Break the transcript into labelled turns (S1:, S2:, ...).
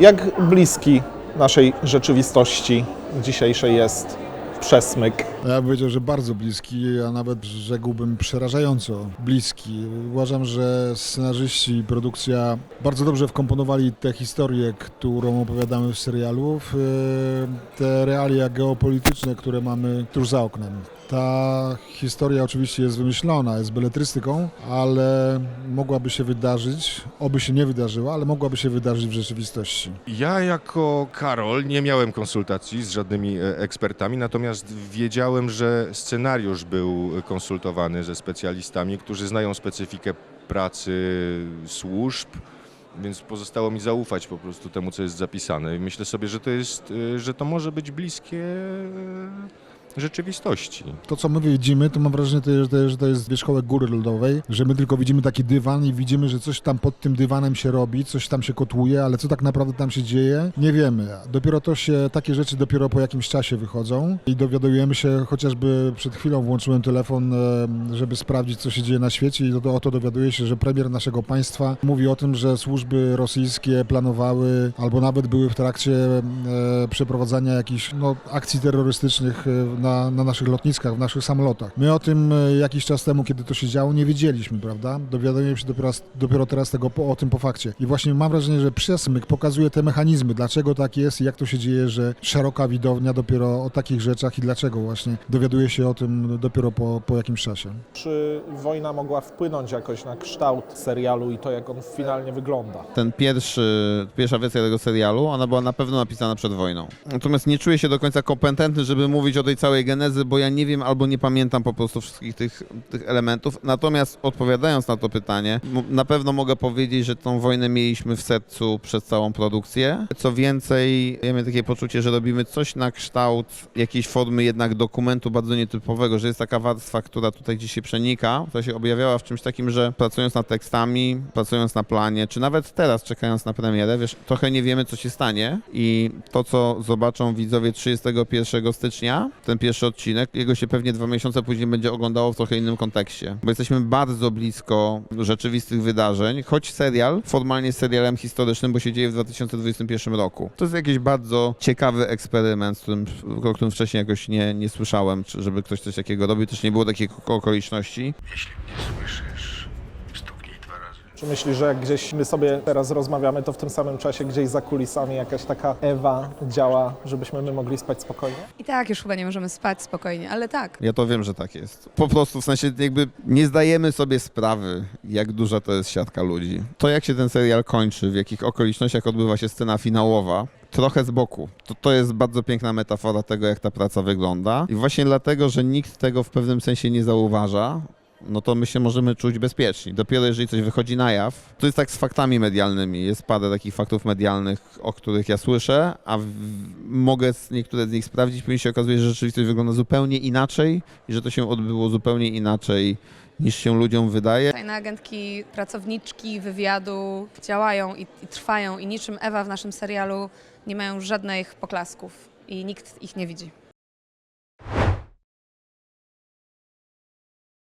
S1: Jak bliski naszej rzeczywistości dzisiejszej jest przesmyk?
S2: Ja bym powiedział, że bardzo bliski, a nawet rzekłbym przerażająco bliski. Uważam, że scenarzyści i produkcja bardzo dobrze wkomponowali tę historię, którą opowiadamy w serialu, w e, te realia geopolityczne, które mamy tuż za oknem. Ta historia oczywiście jest wymyślona, jest beletrystyką, ale mogłaby się wydarzyć, oby się nie wydarzyła, ale mogłaby się wydarzyć w rzeczywistości.
S3: Ja jako Karol nie miałem konsultacji z żadnymi e, ekspertami, natomiast wiedziałem, że scenariusz był konsultowany ze specjalistami, którzy znają specyfikę pracy służb. Więc pozostało mi zaufać po prostu temu, co jest zapisane. I myślę sobie, że to jest, e, że to może być bliskie rzeczywistości.
S2: To, co my widzimy, to mam wrażenie, to, że to jest wierzchołek góry lodowej, że my tylko widzimy taki dywan i widzimy, że coś tam pod tym dywanem się robi, coś tam się kotłuje, ale co tak naprawdę tam się dzieje, nie wiemy. Dopiero to się, takie rzeczy dopiero po jakimś czasie wychodzą i dowiadujemy się, chociażby przed chwilą włączyłem telefon, żeby sprawdzić, co się dzieje na świecie i to, oto dowiaduję się, że premier naszego państwa mówi o tym, że służby rosyjskie planowały albo nawet były w trakcie e, przeprowadzania jakichś no, akcji terrorystycznych na, na naszych lotniskach, w naszych samolotach. My o tym e, jakiś czas temu, kiedy to się działo, nie wiedzieliśmy, prawda? Dowiadujemy się dopiero, dopiero teraz tego po, o tym po fakcie. I właśnie mam wrażenie, że przesmyk pokazuje te mechanizmy, dlaczego tak jest i jak to się dzieje, że szeroka widownia dopiero o takich rzeczach i dlaczego właśnie dowiaduje się o tym dopiero po, po jakimś czasie.
S1: Czy wojna mogła wpłynąć jakoś na kształt serialu i to, jak on finalnie wygląda?
S4: ten pierwszy, pierwsza wersja tego serialu, ona była na pewno napisana przed wojną. Natomiast nie czuję się do końca kompetentny, żeby mówić o tej całej genezy, bo ja nie wiem albo nie pamiętam po prostu wszystkich tych, tych elementów. Natomiast odpowiadając na to pytanie, na pewno mogę powiedzieć, że tą wojnę mieliśmy w sercu przez całą produkcję. Co więcej, ja miałem takie poczucie, że robimy coś na kształt jakiejś formy jednak dokumentu bardzo nietypowego, że jest taka warstwa, która tutaj gdzieś się przenika, która się objawiała w czymś takim, że pracując nad tekstami, pracując na planie, czy nawet teraz czekając na premierę, wiesz, trochę nie wiemy, co się stanie i to, co zobaczą widzowie 31 stycznia, ten pierwszy odcinek, jego się pewnie dwa miesiące później będzie oglądało w trochę innym kontekście, bo jesteśmy bardzo blisko rzeczywistych wydarzeń, choć serial formalnie jest serialem historycznym, bo się dzieje w 2021 roku. To jest jakiś bardzo ciekawy eksperyment, z którym, o którym wcześniej jakoś nie, nie słyszałem, czy żeby ktoś coś takiego robił, też nie było takich okoliczności.
S5: Jeśli mnie słyszysz.
S1: Czy myślisz, że jak gdzieś my sobie teraz rozmawiamy, to w tym samym czasie gdzieś za kulisami jakaś taka Ewa działa, żebyśmy my mogli spać spokojnie?
S6: I tak już chyba nie możemy spać spokojnie, ale tak.
S4: Ja to wiem, że tak jest. Po prostu w sensie jakby nie zdajemy sobie sprawy, jak duża to jest siatka ludzi. To jak się ten serial kończy, w jakich okolicznościach odbywa się scena finałowa, trochę z boku. To, to jest bardzo piękna metafora tego, jak ta praca wygląda. I właśnie dlatego, że nikt tego w pewnym sensie nie zauważa, no to my się możemy czuć bezpieczni. Dopiero jeżeli coś wychodzi na jaw, to jest tak z faktami medialnymi. Jest parę takich faktów medialnych, o których ja słyszę, a w, mogę niektóre z nich sprawdzić, później się okazuje, że rzeczywistość wygląda zupełnie inaczej i że to się odbyło zupełnie inaczej niż się ludziom wydaje.
S6: Tajne agentki, pracowniczki wywiadu działają i, i trwają i niczym Ewa w naszym serialu nie mają żadnych poklasków i nikt ich nie widzi.